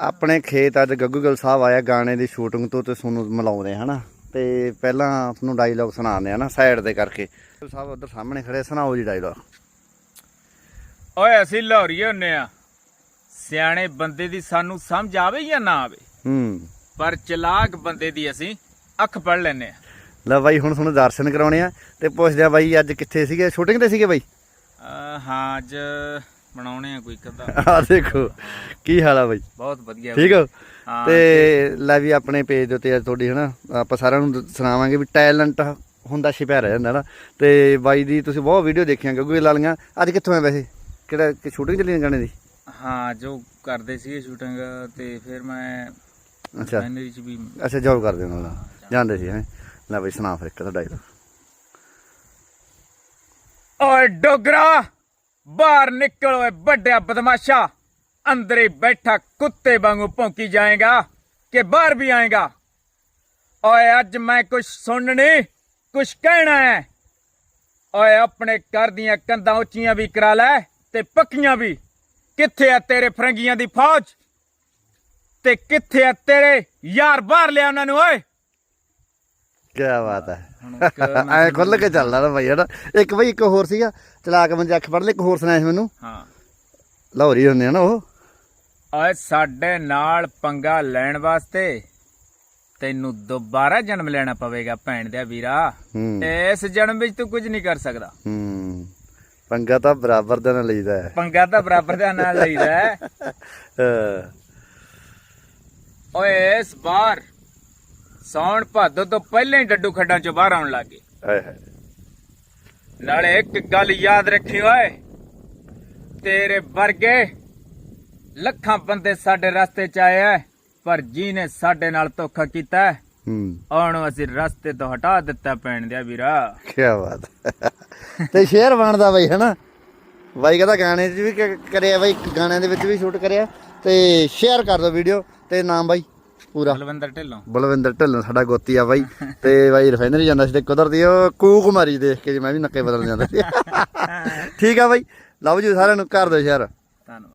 ਆਪਣੇ ਖੇਤ ਅੱਜ ਗੱਗੂ ਗਿੱਲ ਸਾਹਿਬ ਆਇਆ ਗਾਣੇ ਦੀ ਸ਼ੂਟਿੰਗ ਤੋਂ ਤੇ ਤੁਹਾਨੂੰ ਮਿਲਾਉਂਦੇ ਹਨਾ? ਤੇ ਪਹਿਲਾਂ ਤੁਹਾਨੂੰ ਡਾਇਲੌਗ ਸੁਣਾਉਂਦੇ ਆ ਨਾ ਸਾਈਡ ਤੇ ਕਰਕੇ। ਸਾਹਿਬ ਉਧਰ ਸਾਹਮਣੇ ਖੜੇ ਸੁਣਾਓ ਜੀ ਡਾਇਲੌਗ ਓਏ ਅਸੀਂ ਲਾਹੌਰੀ ਹੁੰਨੇ ਆ। ਸਿਆਣੇ ਬੰਦੇ ਦੀ ਸਾਨੂੰ ਸਮਝ ਆਵੇ ਜਾਂ ਨਾ ਆਵੇ? ਹੂੰ। ਪਰ ਚਲਾਕ ਬੰਦੇ ਦੀ ਅਸੀਂ ਅੱਖ ਪੜ ਲੈਨੇ ਆ। ਲੈ ਬਾਈ ਹੁਣ ਤੁਹਾਨੂੰ ਦਰਸ਼ਨ ਕਰਾਉਣੇ ਆ ਤੇ ਪੁੱਛਦੇ ਆ ਬਾਈ ਅੱਜ ਕਿੱਥੇ ਸੀਗੇ? ਸ਼ੂਟਿੰਗ ਤੇ ਸੀਗੇ ਬਾਈ? ਹਾਂ ਅੱਜ ਬਣਾਉਣੇ ਆ ਕੋਈ ਕਦਾ ਆ ਦੇਖੋ ਕੀ ਹਾਲ ਆ ਬਾਈ? ਬਹੁਤ ਵਧੀਆ ਠੀਕ ਹੋ? ਤੇ ਲੈ ਵੀ ਆਪਣੇ ਪੇਜ ਦੇ ਉੱਤੇ ਅੱਜ ਤੁਹਾਡੀ ਹਨਾ? ਆਪਾਂ ਸਾਰਿਆਂ ਨੂੰ ਦ- ਸੁਣਾਵਾਂਗੇ ਵੀ ਟੈਲੈਂਟ ਹੁੰਦਾ ਛਿਪਿਆ ਰਹਿ ਜਾਂਦਾ ਨਾ ਤੇ ਬਾਈ ਦੀ ਤੁਸੀਂ ਬਹੁਤ ਵੀਡੀਓ ਦੇਖੀਆਂ ਗਿੱਲ ਵਾਲੀਆਂ ਅੱਜ ਕਿੱਥੋਂ ਆ ਵੈਸੇ? ਕਿਹੜਾ ਕਿ ਸ਼ੂਟਿੰਗ ਚੱਲੀ ਗਾਣੇ ਦੀ? ਹਾਂ ਜੋ ਕਰਦੇ ਸੀ ਸ਼ੂਟਿੰਗ ਤੇ ਫਿਰ ਮੈਂ ਅੱਛਾ। ਫੈਨਰੀ ਚ ਵੀ ਅੱਛਾ ਜੋਬ ਕਰਦੇ ਉਹਨਾਂ ਨਾਲ ਜਾਂਦੇ ਸੀ ਹੈ? ਲੈ ਬਈ ਸੁਣਾ ਫਿਰ ਇੱਕ ਤਾਂ ਡਾਇਲੌਗ ਓਏ ਡੋਗਰਾ! ਬਾਹਰ ਨਿਕਲ ਓਏ ਵੱਡਿਆ ਬਦਮਾਸ਼ਾ। ਅੰਦਰ ਹੀ ਬੈਠਾ ਕੁੱਤੇ ਵਾਂਗੂ ਭੌਂਕੀ ਜਾਏਗਾ ਕਿ ਬਾਹਰ ਵੀ ਆਏਗਾ। ਓਏ ਅੱਜ ਮੈਂ ਕੁਝ ਸੁਣਨੀ ਕੁਝ ਕਹਿਣਾ ਹੈ। ਓਏ ਆਪਣੇ ਘਰ ਦੀਆਂ ਕੰਧਾਂ ਉੱਚੀਆਂ ਵੀ ਕਰਾ ਲੈ ਤੇ ਪੱਕੀਆਂ ਵੀ। ਕਿੱਥੇ ਆ ਤੇਰੇ ਫਰੰਗੀਆਂ ਦੀ ਫੌਜ? ਤੇ ਕਿੱਥੇ ਆ ਤੇਰੇ ਯਾਰ ਬਾਹਰ ਲਿਆ ਉਹਨਾਂ ਨੂੰ ਓਏ? ਕੀ ਬਾਤ ਹੈ। ਹੁਣ ਐ ਖੁੱਲ ਕੇ ਚੱਲਦਾ ਨਾ ਬਾਈ ਹਨਾ। ਇੱਕ ਬਈ ਇੱਕ ਹੋਰ ਸੀਗਾ ਚਲਾ ਕੇ ਮੰਜੇ ਅੱਖ ਫੜ ਲੈ ਇੱਕ ਹੋਰ ਸੁਣਾਇਆ ਸੀ ਮੈਨੂੰ। ਹਾਂ। ਲਾਹੌਰੀ ਹੁੰਦੇ ਆ ਨਾ ਉਹ। ਓਏ ਸਾਡੇ ਨਾਲ ਪੰਗਾ ਲੈਣ ਵਾਸਤੇ ਤੈਨੂੰ ਦੁਬਾਰਾ ਜਨਮ ਲੈਣਾ ਪਵੇਗਾ ਭੈਣ ਦੇ ਵੀਰਾ। ਇਸ ਜਨਮ ਵਿੱਚ ਤੂੰ ਕੁਝ ਨਹੀਂ ਕਰ ਸਕਦਾ। ਹੂੰ। ਪੰਗਾ ਤਾਂ ਬਰਾਬਰ ਦਾ ਨਾਲ ਲਈਦਾ ਹੈ। ਪੰਗਾ ਤਾਂ ਬਰਾਬਰ ਦਾ ਨਾਲ ਲਈਦਾ ਹੈ। ਓਏ ਇਸ ਵਾਰ ਸੌਣ ਭਾਦੋ ਤੋਂ ਪਹਿਲਾਂ ਹੀ ਡੱਡੂ ਖੱਡਾਂ ਚੋਂ ਬਾਹਰ ਆਉਣ ਲੱਗੇ ਆਏ ਹਾਏ ਨਾਲੇ ਇੱਕ ਗੱਲ ਯਾਦ ਰੱਖੀ ਓਏ ਤੇਰੇ ਵਰਗੇ ਲੱਖਾਂ ਬੰਦੇ ਸਾਡੇ ਰਸਤੇ ਚ ਆਏ ਐ ਪਰ ਜਿਹਨੇ ਸਾਡੇ ਨਾਲ ਧੋਖਾ ਕੀਤਾ ਹੈ, ਹੂੰ। ਉਹਨੂੰ ਅਸੀਂ ਰਸਤੇ ਤੋਂ ਹਟਾ ਦਿੱਤਾ ਭੈਣ ਦੇ ਵੀਰਾ। ਕੀ ਬਾਤ ਹੈ। ਤੇ ਸ਼ੇਅਰ ਬਣਦਾ ਬਾਈ ਹਨਾ? ਬਾਈ ਕਹਿੰਦਾ ਗਾਣੇ 'ਚ ਵੀ ਕ- ਕਰਿਆ ਬਾਈ ਗਾਣਿਆਂ ਦੇ ਵਿੱਚ ਵੀ ਸ਼ੂਟ ਕਰਿਆ ਤੇ ਸ਼ੇਅਰ ਕਰ ਦਿਓ ਵੀਡੀਓ ਤੇ ਨਾਮ ਬਾਈ। ਪੂਰਾ। ਬਲਵੰਦਰ ਢਿੱਲੋਂ। ਬਲਵਿੰਦਰ ਢਿੱਲੋਂ ਸਾਡਾ ਗੋਤੀ ਆ ਬਾਈ। ਤੇ ਬਾਈ ਰਿਫਾਈਨਰੀ ਜਾਂਦਾ ਸੀ ਤੇ ਕੁਦਰਤੀ ਉਹ ਕੂਕ ਮਾਰੀ ਦੇਖ ਕੇ ਜੀ ਮੈਂ ਵੀ ਨੱਕੇ ਬਦਲ ਜਾਂਦਾ ਸੀ। ਠੀਕ ਆ ਬਾਈ। ਲਓ ਜੀ ਸਾਰਿਆਂ ਨੂੰ ਕਰ ਦਿਓ ਸ਼ੇਅਰ ਧੰਨਵਾਦ।